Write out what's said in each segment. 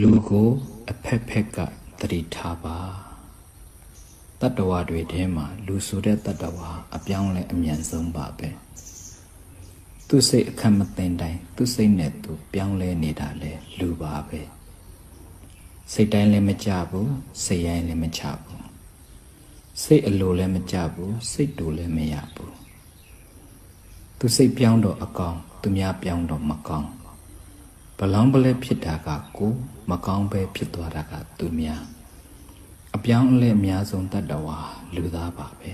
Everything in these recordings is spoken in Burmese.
လူကိုအဖက်ဖက်ကတတိထားပါတတ္တဝါတွေထဲမှာလူဆိုတဲ့တတ္တဝါအပြောင်းလဲအမြန်ဆုံးပါပဲသူစိတ်အခက်မသိမ်းတိုင်းသူစိတ်နဲ့သူပြောင်းလဲနေတာလဲလူပါပဲစိတ်တိုင်းလည်းမကြဘူးစိတ်ရိုင်းလည်းမချဘူးစိတ်အလိုလည်းမကြဘူးစိတ်တူလည်းမရဘူးသူစိတ်ပြောင်းတော့အကောင်သူများပြောင်းတော့မကောင်းဘ လောင်းပလဲဖြစ်တာကကိုမကောင်းပဲဖြစ်သွားတာကသူများအပြောင်းအလဲအများဆုံးတတ္တဝါလူသားပါပဲ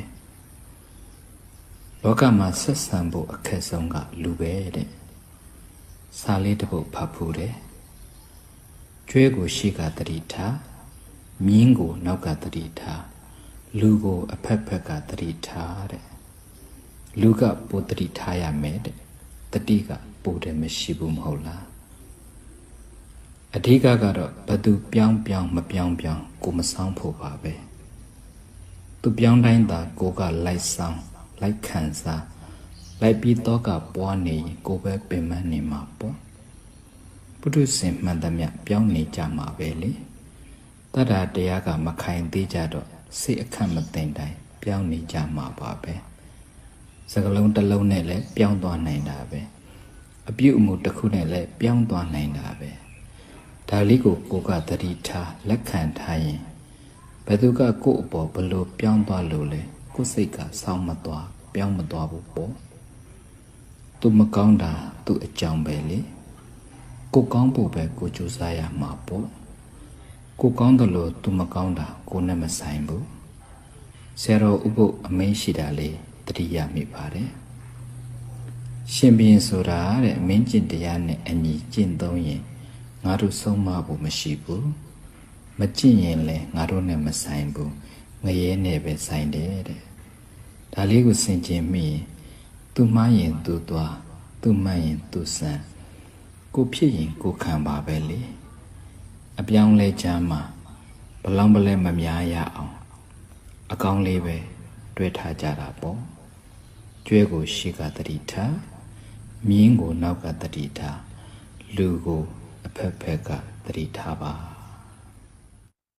လောကမှာဆက်ဆံဖို့အခက်ဆုံးကလူပဲတဲ့စာလေးတစ်ပုဒ်ဖတ်ဖို့တဲ့ကျွဲကိုရှိကတတိထားမြင်းကိုနောက်ကတတိထားလူကိုအဖက်ဖက်ကတတိထားတဲ့လူကပိုတတိထားရမယ်တဲ့တတိကပိုတယ်မရှိဘူးမဟုတ်လား အဓိကကတော့ဘသူပြောင်းပြောင်းမပြောင်းပြောင်းကိုမဆောင်ဖို့ပါပဲသူပြောင်းတိုင်းသာကိုကလိုက်ဆောင်လိုက်ခံစားလိုက်ပြီးတော့ကပွားနေရင်ကိုပဲပင်မနေမှာပေါ့ပုထုဇဉ်မှန်သမျှပြောင်းနေကြမှာပဲလေတတ္တာတရားကမခိုင်သေးကြတော့စိတ်အခက်မသိမ့်တိုင်းပြောင်းနေကြမှာပါပဲစကလုံးတစ်လုံးနဲ့လည်းပြောင်းသွားနိုင်တာပဲအပြုအမူတစ်ခုနဲ့လည်းပြောင်းသွားနိုင်တာပဲ ဒါလေးကိုကိုကတတိထားလက်ခံထားရင်ဘယ်သူကကို့အပေါ်ဘလို့ပြောင်းသွားလို့လဲကိုယ်စိတ်ကစောင်းမသွားပြောင်းမသွားဘူးပေါ့သူမကောင်းတာသူအကြောင်းပဲလေကိုကောင်းဖို့ပဲကိုကြိုးစားရမှာပေါ့ကိုကောင်းတယ်လို့သူမကောင်းတာကိုနဲ့မဆိုင်ဘူးဆရာတော်ဥပုပ်အမင်းရှိတာလေတတိယမိပါတယ်ရှင်ဘရင်ဆိုတာတဲ့မင်းကျင့်တရားနဲ့အညီကျင့်သုံးရင် ငါတို့ဆုံးမဖို့မရှိဘူးမကျင့်ရင်လည်းငါတို့နဲ့မဆိုင်ဘူးငရဲနဲ့ပဲဆိုင်တယ်တဲ့ဒါလေးကိုဆင်ခြင်မိရင်သူမှားရင်သူသွားသူမှန်ရင်သူဆန်ကိုဖြစ်ရင်ကိုခံပါပဲလေအပြောင်းလဲချမ်းမှာဘလောင်းပလဲမများရအောင် အကောင်းလေးပဲတွဲထားကြတာပေါ့ကျွဲကိုရှေ့ကတတိထားမြင်းကိုနောက်ကတတိထားလူကို အဖက်ဖက်ကတတိထားပါ